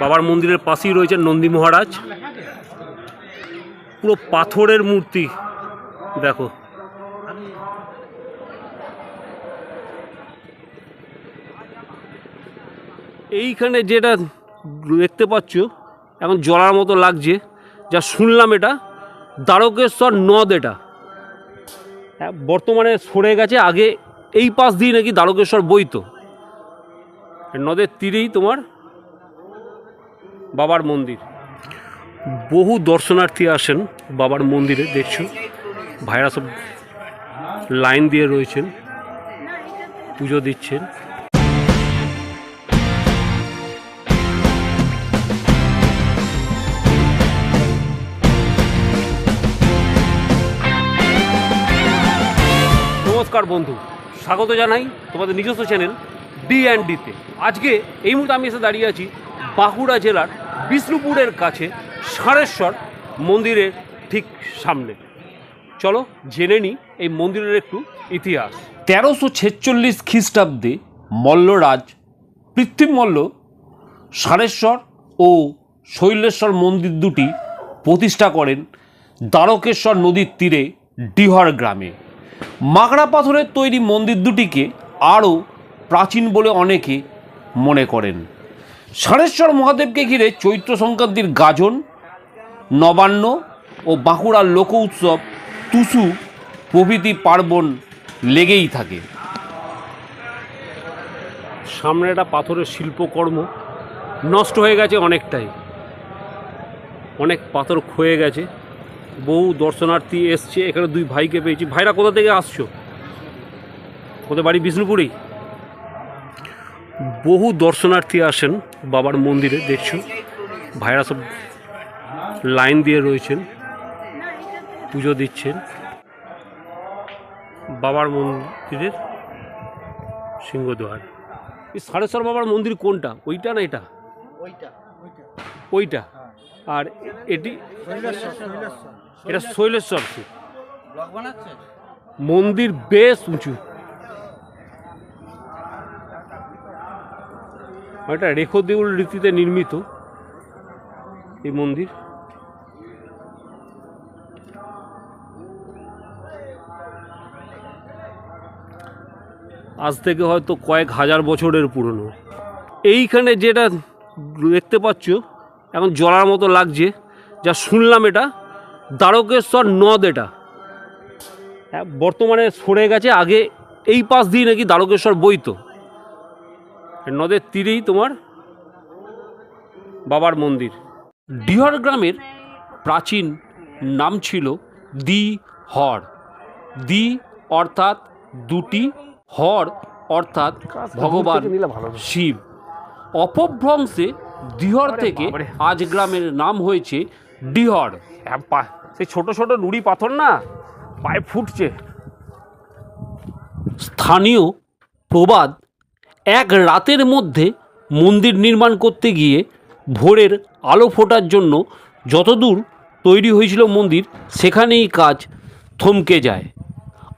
বাবার মন্দিরের পাশেই রয়েছে নন্দী মহারাজ। পুরো পাথরের মূর্তি দেখো। এইখানে যেটা দেখতে পাচ্ছ এখন জলার মতো লাগছে যা শুনলাম এটা দ্বারকেশ্বর নদ এটা। হ্যাঁ, বর্তমানে সরে গেছে আগে এই পাশ দিয়ে নাকি দ্বারকেশ্বর বইতো নদের তীরেই তোমার বাবার মন্দির। বহু দর্শনার্থী আসেন বাবার মন্দিরে দেখছ ভাইরা সব লাইন দিয়ে রয়েছেন, পুজো দিচ্ছেন। নমস্কার বন্ধু, স্বাগত জানাই তোমাদের নিজস্ব চ্যানেল ডি অ্যান্ড ডিতে আজকে এই মুহূর্তে আমি এসে দাঁড়িয়ে আছি বাঁকুড়া জেলার বিষ্ণুপুরের কাছে সারেশ্বর মন্দিরের ঠিক সামনে। চলো জেনে নিই এই মন্দিরের একটু ইতিহাস। তেরোশো ছেচল্লিশ খ্রিস্টাব্দে মল্লরাজ পৃথ্বীমল্ল সারেশ্বর ও শৈলেশ্বর মন্দির দুটি প্রতিষ্ঠা করেন দ্বারকেশ্বর নদীর তীরে ডিহর গ্রামে। মাগড়া পাথরের তৈরি মন্দির দুটিকে আরও প্রাচীন বলে অনেকে মনে করেন। সারেশ্বর মহাদেবকে ঘিরে চৈত্র সংক্রান্তির গাজন, নবান্ন ও বাঁকুড়ার লোক উৎসব, টুসু প্রভৃতি পার্বণ লেগেই থাকে। সামনে একটা পাথরের শিল্পকর্ম। নষ্ট হয়ে গেছে অনেকটাই। অনেক পাথর ক্ষয়ে গেছে। বহু দর্শনার্থী এসছে। এখানে দুই ভাইকে পেয়েছি। ভাইরা কোথা থেকে আসছো? ওদের বাড়ি? বিষ্ণুপুরেই? বহু দর্শনার্থী আসেন বাবার মন্দিরে দেখছ ভাইরা সব লাইন দিয়ে রয়েছেন পুজো দিচ্ছেন। বাবার মন্দিরের সিংহদ্বার। এই সারেশ্বর বাবার মন্দির কোনটা? ওইটা না এটা? ওইটা ওইটা। আর এটি? এটা শৈলেশ্বর শিব। মন্দির বেশ উঁচু। এটা রেখো দেউল রীতিতে নির্মিত এই মন্দির। আজ থেকে হয়তো কয়েক হাজার বছরের পুরনো। এইখানে যেটা দেখতে পাচ্ছ এখন জলার মতো লাগছে যা শুনলাম এটা দ্বারকেশ্বর নদ এটা। হ্যাঁ, বর্তমানে সরে গেছে আগে এই পাশ দিয়ে নাকি দ্বারকেশ্বর বইতো নদের তীরেই তোমার বাবার মন্দির। ডিহর গ্রামের প্রাচীন নাম ছিল দি হর। দি অর্থাৎ দুটি হর অর্থাৎ ভগবান শিব। অপভ্রংশে দিহর আরে থেকে আজ গ্রামের নাম হয়েছে ডিহর হ্যাঁ, সেই ছোট ছোট নুড়ি পাথর না পায়ে ফুটছে। স্থানীয় প্রবাদ এক রাতের মধ্যে মন্দির নির্মাণ করতে গিয়ে ভোরের আলো ফোটার জন্য যতদূর তৈরি হয়েছিল মন্দির, সেখানেই কাজ থমকে যায়।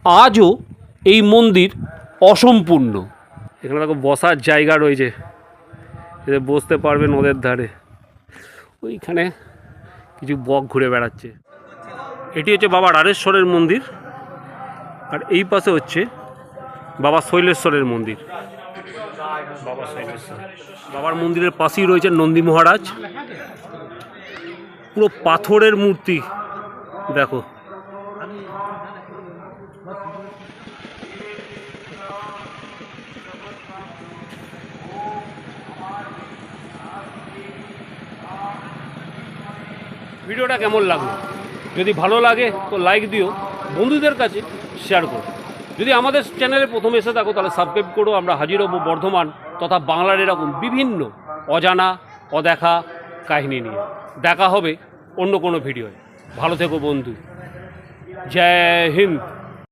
আজও এই মন্দির অসম্পূর্ণ। এখানে দেখো বসার জায়গা রয়েছে। এতে বসতে পারবে নদের ধারে। ওইখানে কিছু বক ঘুরে বেড়াচ্ছে। এটি হচ্ছে বাবা রাড়েশ্বরের মন্দির। আর এই পাশে হচ্ছে বাবা শৈলেশ্বরের মন্দির। বাবার মন্দিরের পাশেই রয়েছে নন্দী মহারাজ। পুরো পাথরের মূর্তি, দেখো। ভিডিওটা কেমন লাগল? যদি ভালো লাগে, তো লাইক দিও। বন্ধুদের কাছে শেয়ার করো। যদি আমাদের চ্যানেলে প্রথমে এসে থাকো, তাহলে সাবস্ক্রাইব করো, আমরা হাজির হব বর্ধমান তথা বাংলার এরকম বিভিন্ন অজানা, অদেখা কাহিনী নিয়ে। দেখা হবে অন্য কোনো ভিডিওয় ভালো থেকো বন্ধু। জয় হিন্দ।